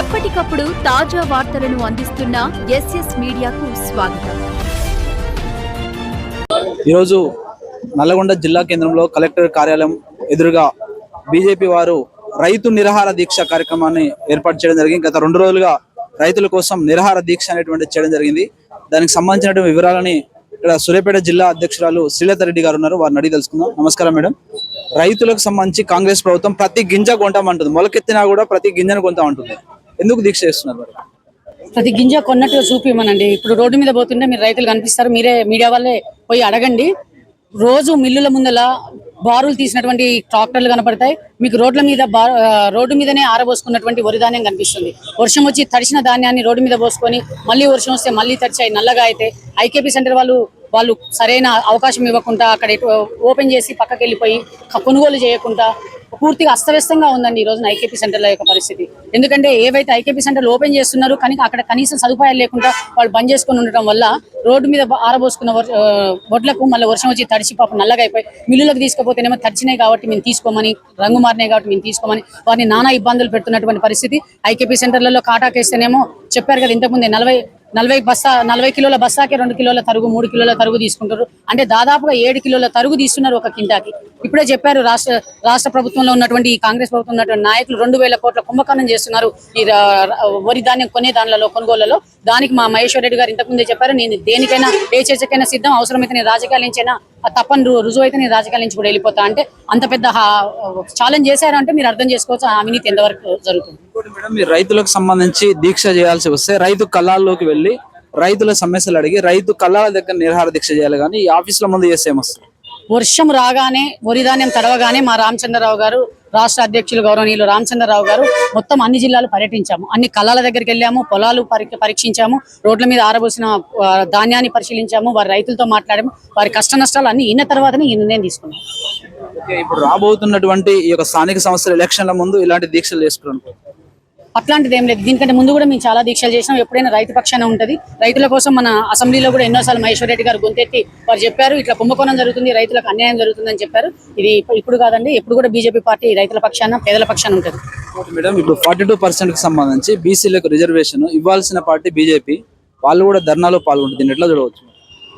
ఎప్పటికప్పుడు తాజా వార్తలను అందిస్తున్న ఎస్ఎస్ మీడియాకు స్వాగతం. ఈరోజు నల్లగొండ జిల్లా కేంద్రంలో కలెక్టర్ కార్యాలయం ఎదురుగా బీజేపీ వారు రైతు నిరాహార దీక్ష కార్యక్రమాన్ని ఏర్పాటు చేయడం జరిగింది. గత రెండు రోజులుగా రైతుల కోసం నిరాహార దీక్ష అనేటువంటి చేయడం జరిగింది. దానికి సంబంధించిన వివరాలని ఇక్కడ సూర్యాపేట జిల్లా అధ్యక్షురాలు శ్రీలత రెడ్డి గారు ఉన్నారు. వారిని అడిగి తెలుసుకుందాం. నమస్కారం మేడం. రైతులకు సంబంధించి కాంగ్రెస్ ప్రభుత్వం ప్రతి గింజ కొంటామంటుంది. మొలకెత్తినా కూడా ప్రతి గింజను కొంటామంటుంది. ఎందుకు దీక్ష చేస్తున్నారు మరి? ప్రతి గింజ కొన్నట్టుగా చూపిమనండి ఇప్పుడు రోడ్డు మీద పోతుంటే మీరు రైతులు కనిపిస్తారు మీరే మీడియా వాళ్ళే పోయి అడగండి. రోజు మిల్లుల ముందల బారులు తీసినటువంటి ట్రాక్టర్లు కనపడతాయి. మీకు రోడ్ల మీద బార్ రోడ్డు మీదనే ఆరబోసుకున్నటువంటి వరి ధాన్యం కనిపిస్తుంది. వర్షం వచ్చి తడిసిన ధాన్యాన్ని రోడ్డు మీద పోసుకొని మళ్ళీ వర్షం వస్తే మళ్ళీ తడిచాయి నల్లగా అయితే ఐకేపీ సెంటర్ వాళ్ళు వాళ్ళు సరైన అవకాశం ఇవ్వకుండా అక్కడ ఓపెన్ చేసి పక్కకి వెళ్ళిపోయి కొనుగోలు చేయకుండా పూర్తిగా అస్తవ్యస్తంగా ఉందండి ఈ రోజున ఐకేపీ సెంటర్ల యొక్క పరిస్థితి. ఎందుకంటే ఏవైతే ఐకేపీ సెంటర్లు ఓపెన్ చేస్తున్నారో కానీ అక్కడ కనీసం సదుపాయాలు లేకుండా వాళ్ళు బంద్ చేసుకుని ఉండటం వల్ల రోడ్డు మీద ఆరబోసుకున్న వర్- వడ్లకు మళ్ళీ వర్షం వచ్చి తడిచి పాపం నల్లగా అయిపోయి మిల్లులకు తీసుకుపోతేనేమో తడిచినాయి కాబట్టి మేము తీసుకోమని రంగు మారినాయి కాబట్టి మేము తీసుకోమని వారిని నానా ఇబ్బందులు పెడుతున్నటువంటి పరిస్థితి. ఐకేపీ సెంటర్లలో కాటాకేస్తేనేమో చెప్పారు కదా ఇంతకుముందే నలభై నలభై బస్తా నలభై కిలోల బస్తాకి రెండు కిలోల తరుగు మూడు కిలోల తరుగు తీసుకుంటారు అంటే దాదాపుగా ఏడు కిలోల తరుగు తీస్తున్నారు ఒక కింటాకి. ఇప్పుడే చెప్పారు రాష్ట్ర రాష్ట్ర ప్రభుత్వంలో ఉన్నటువంటి ఈ కాంగ్రెస్ ప్రభుత్వం ఉన్నటువంటి నాయకులు రెండు వేల కోట్ల కుంభకర్ణం చేస్తున్నారు ఈ వరి ధాన్యం కొనే దానిలలో కొనుగోళ్ళలో. దానికి మా మహేశ్వర్ రెడ్డి గారు ఇంతకుముందే చెప్పారు నేను దేనికైనా ఏ చర్చకైనా సిద్ధం అవసరమైతే నేను రాజకీయాల నుంచైనా ఆ తప్పని రుజువు అయితే నేను రాజకీయాల నుంచి కూడా వెళ్ళిపోతా. అంటే అంత పెద్ద ఛాలెంజ్ చేశారంటే మీరు అర్థం చేసుకోవచ్చు ఆ అవినీతి ఎంతవరకు జరుగుతుంది. ఇంకోటి మేడం మీరు రైతులకు సంబంధించి దీక్ష చేయాల్సి వస్తే రైతు కళ్ళాల్లోకి వెళ్ళి రైతుల సమస్యలు అడిగి రైతు కళ్ళాల దగ్గర నిరాహార దీక్ష చేయాలి కానీ ఈ ఆఫీసుల ముందు చేస్తే ఏమొస్తుంది? వర్షం రాగానే వరి ధాన్యం తడవగానే మా రామచంద్రరావు గారు రాష్ట్ర అధ్యక్షులు గౌరవనీయులు రామచంద్రరావు గారు మొత్తం అన్ని జిల్లాలు పర్యటించాము. అన్ని కళాల దగ్గరికి వెళ్ళాము పొలాలు పరి- పరీక్షించాము రోడ్ల మీద ఆరబోసిన ధాన్యాన్ని పరిశీలించాము వారి రైతులతో మాట్లాడాము వారి కష్ట నష్టాలు అన్ని ఇన్న తర్వాతనే ఈ నిర్ణయం తీసుకున్నాం. ఓకే, ఇప్పుడు రాబోతున్నటువంటి ఈ యొక్క స్థానిక సంస్థల ఎలక్షన్ల ముందు ఇలాంటి దీక్షలు చేసుకోవడం అట్లాంటిది ఏం లేదు. దీనికంటే ముందు కూడా మేము చాలా దీక్షలు చేసినాం. ఎప్పుడైనా రైతు పక్షాన ఉంటది. రైతుల కోసం మన అసెంబ్లీలో కూడా ఎన్నోసార్లు మహేశ్వర్ రెడ్డి గారు గొంతెత్తి వారు చెప్పారు ఇట్లా కుంభకోణం జరుగుతుంది రైతులకు అన్యాయం జరుగుతుందని చెప్పారు. ఇది ఇప్పు- ఇప్పుడు కాదండి ఎప్పుడు కూడా బీజేపీ పార్టీ రైతుల పక్షాన పేదల పక్షాన ఉంటుంది. మేడం ఇప్పుడు ఫార్టీ టూ పర్సెంట్కి సంబంధించి బీసీలకు రిజర్వేషన్ ఇవ్వాల్సిన పార్టీ బీజేపీ. వాళ్ళు కూడా ధర్నాలో పాల్గొంటుంది ఎట్లా చూడవచ్చు?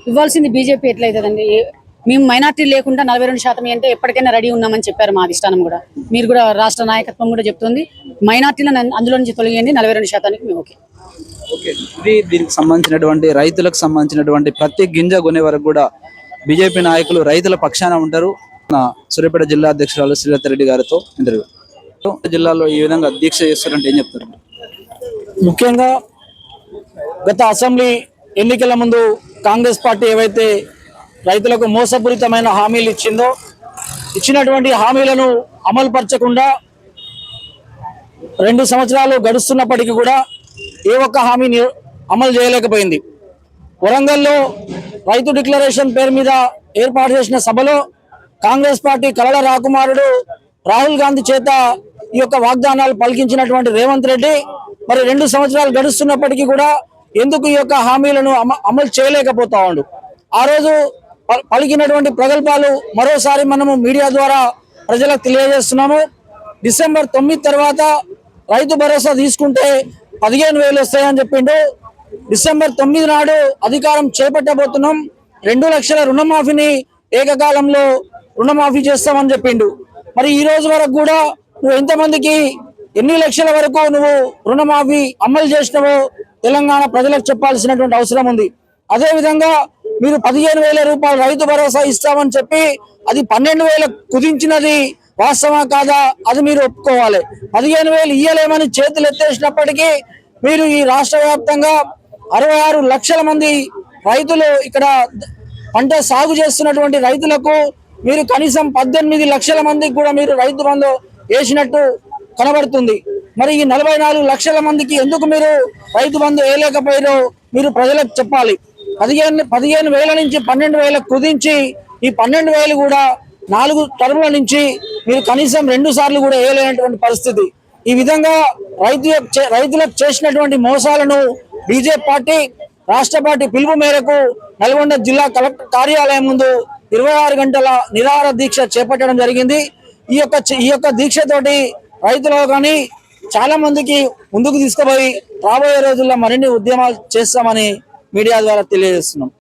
ఇవ్వాల్సింది బీజేపీ ఎట్లయితుందండి? మేము మైనార్టీ లేకుండా నలభై రెండు శాతం అంటే ఎప్పటికైనా రెడీ ఉన్నామని చెప్పారు మా అధిష్టానం కూడా. మీరు కూడా రాష్ట్ర నాయకత్వం కూడా చెప్తుంది. మైనార్టీలను అందులో నుంచి తొలగియండి నలభై రెండు శాతానికి మేము ఓకే. ఓకే. ఇది దీనికి సంబంధించినటువంటి రైతులకు సంబంధించినటువంటి ప్రతి గింజ కొనే వరకు కూడా బీజేపీ నాయకులు రైతుల పక్షాన ఉంటారు. నా సూర్యాపేట జిల్లా అధ్యక్షురాలు శ్రీలత రెడ్డి గారితో ఇంటర్వ్యూ. జిల్లాలో ఈ విధంగా దీక్ష చేస్తారంటే ఏం చెప్తారు? ముఖ్యంగా గత అసెంబ్లీ ఎన్నికల ముందు కాంగ్రెస్ పార్టీ ఏవైతే రైతులకు మోసపూరితమైన హామీలు ఇచ్చిందో ఇచ్చినటువంటి హామీలను అమలు పరచకుండా రెండు సంవత్సరాలు గడుస్తున్నప్పటికీ కూడా ఏ ఒక్క హామీని అమలు చేయలేకపోయింది. వరంగల్లో రైతు డిక్లరేషన్ పేరు మీద ఏర్పాటు చేసిన సభలో కాంగ్రెస్ పార్టీ కలల రాకుమారుడు రాహుల్ గాంధీ చేత ఈ యొక్క వాగ్దానాలు పలికించినటువంటి రేవంత్ రెడ్డి మరి రెండు సంవత్సరాలు గడుస్తున్నప్పటికీ కూడా ఎందుకు ఈ యొక్క హామీలను అమ- అమలు చేయలేకపోతా ఉండు? ఆ రోజు పలికినటువంటి ప్రగల్భాలు మరోసారి మనము మీడియా ద్వారా ప్రజలకు తెలియజేస్తున్నాము. డిసెంబర్ తొమ్మిది తర్వాత రైతు భరోసా తీసుకుంటే పదిహేను వేలు వస్తాయని చెప్పిండు. డిసెంబర్ తొమ్మిది నాడు అధికారం చేపట్టబోతున్నాం. రెండు లక్షల రుణమాఫీని ఏకకాలంలో రుణమాఫీ చేస్తామని చెప్పిండు. మరి ఈ రోజు వరకు కూడా నువ్వు ఎంతమందికి ఎన్ని లక్షల వరకు నువ్వు రుణమాఫీ అమలు చేసినావో తెలంగాణ ప్రజలకు చెప్పాల్సినటువంటి అవసరం ఉంది. అదే విధంగా మీరు పదిహేను వేల రూపాయలు రైతు భరోసా ఇస్తామని చెప్పి అది పన్నెండు వేల కుదించినది వాస్తవా కాదా? అది మీరు ఒప్పుకోవాలి. పదిహేను వేలు ఇయ్యలేమని చేతులు ఎత్తేసినప్పటికీ మీరు ఈ రాష్ట్ర వ్యాప్తంగా అరవై ఆరు లక్షల మంది రైతులు ఇక్కడ పంట సాగు చేస్తున్నటువంటి రైతులకు మీరు కనీసం పద్దెనిమిది లక్షల మందికి కూడా మీరు రైతు బంధు వేసినట్టు కనబడుతుంది. మరి ఈ నలభై నాలుగు లక్షల మందికి ఎందుకు మీరు రైతు బంధు వేయలేకపోయారో మీరు ప్రజలకు చెప్పాలి. పదిహేను పదిహేను వేల నుంచి పన్నెండు వేలకు కుదించి ఈ పన్నెండు వేలు కూడా నాలుగు టర్ముల నుంచి మీరు కనీసం రెండు సార్లు కూడా వేయలేనటువంటి పరిస్థితి. ఈ విధంగా రైతు చే- రైతులకు చేసినటువంటి మోసాలను బీజేపీ పార్టీ రాష్ట్ర పార్టీ పిలుపు మేరకు నల్గొండ జిల్లా కలెక్టర్ కార్యాలయం ముందు ఇరవై ఆరు గంటల నిరాహార దీక్ష చేపట్టడం జరిగింది. ఈ యొక్క ఈ యొక్క దీక్షతోటి రైతులు కానీ చాలా మందికి ముందుకు తీసుకుపోయి రాబోయే రోజుల్లో మరిన్ని ఉద్యమాలు చేస్తామని మీడియా ద్వారా తెలియజేస్తున్నాం.